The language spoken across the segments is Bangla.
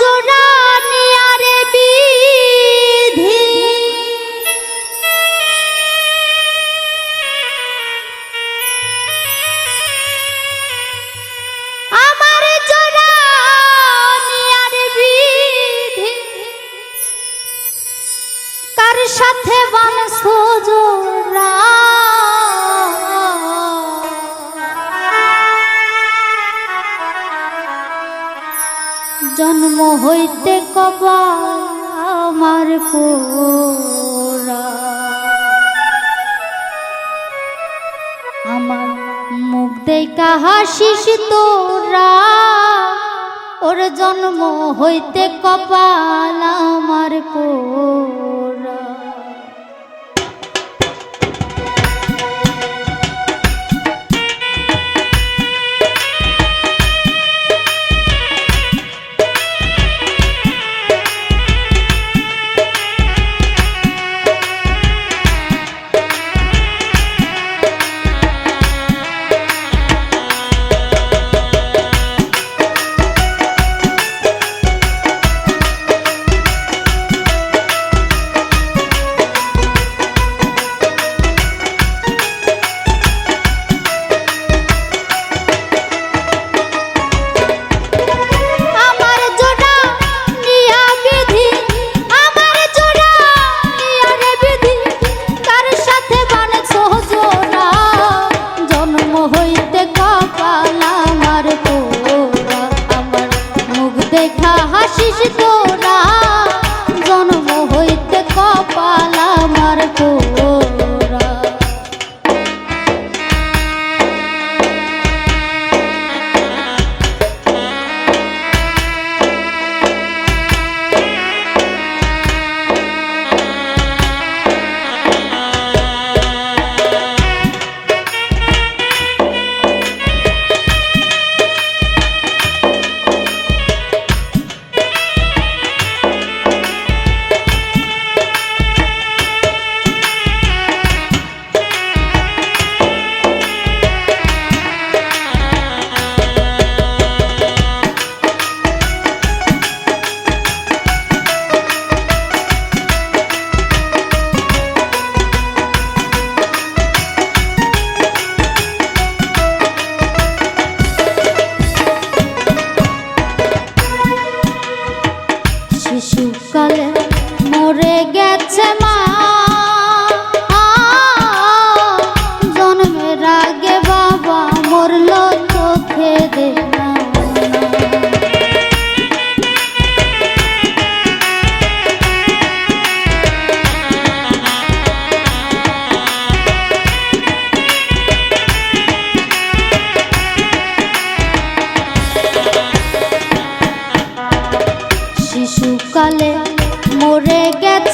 জোড়া হইতে কপাল আমার পোরা আমার মুখ দেখা হাসিস তোরা, ওর জন্ম হইতে কপাল আমার পোরা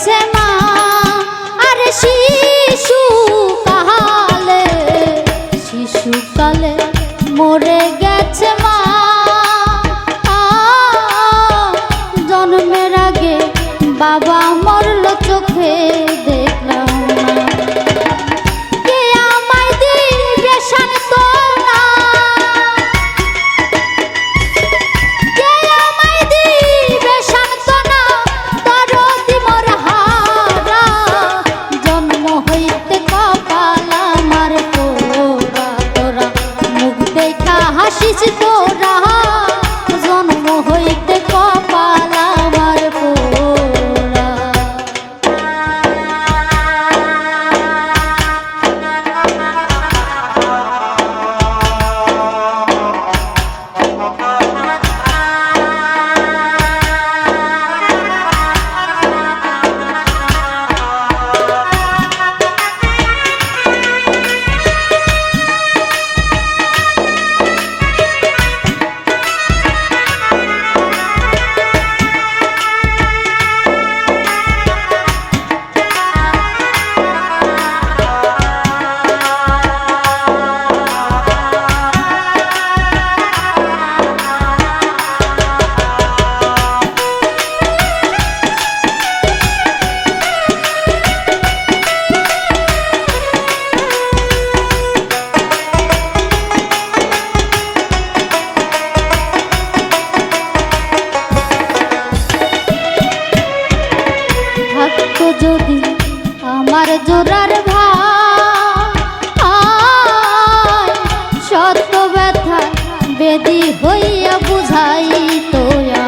গেছে আর শিশু শিশুকালে মরে গেছে মা। বেদি হইয়া বুঝাই তোয়া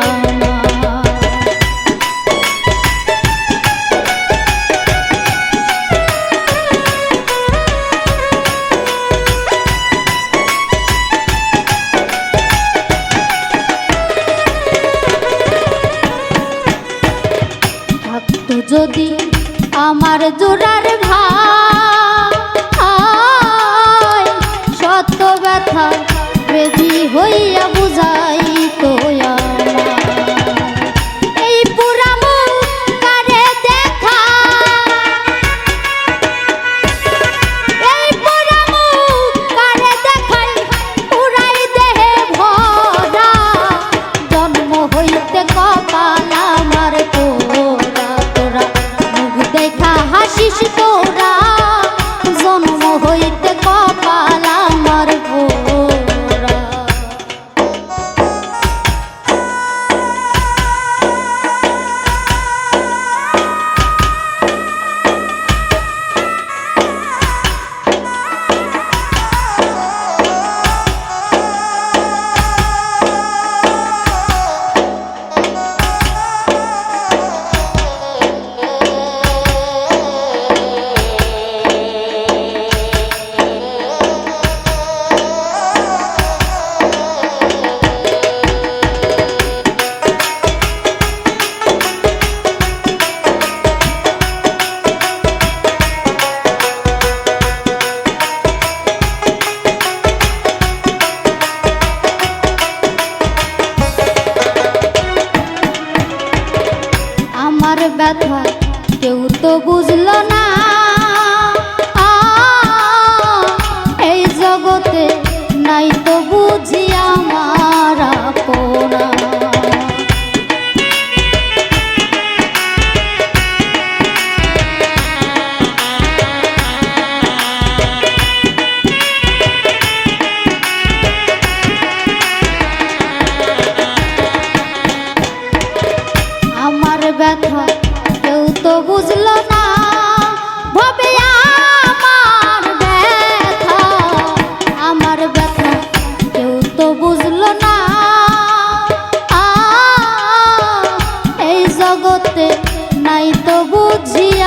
যদি আমার জোড়ার ভাই সত্য ব্যথা বেদি হইয়া বুঝাই তোয়া ব্যথা কেউ তো বুঝল না। এই জগতে নাই তো বুঝি আমার আপনা। ব্যথা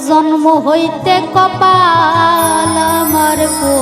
জন্ম হইতে কপাল আমার কো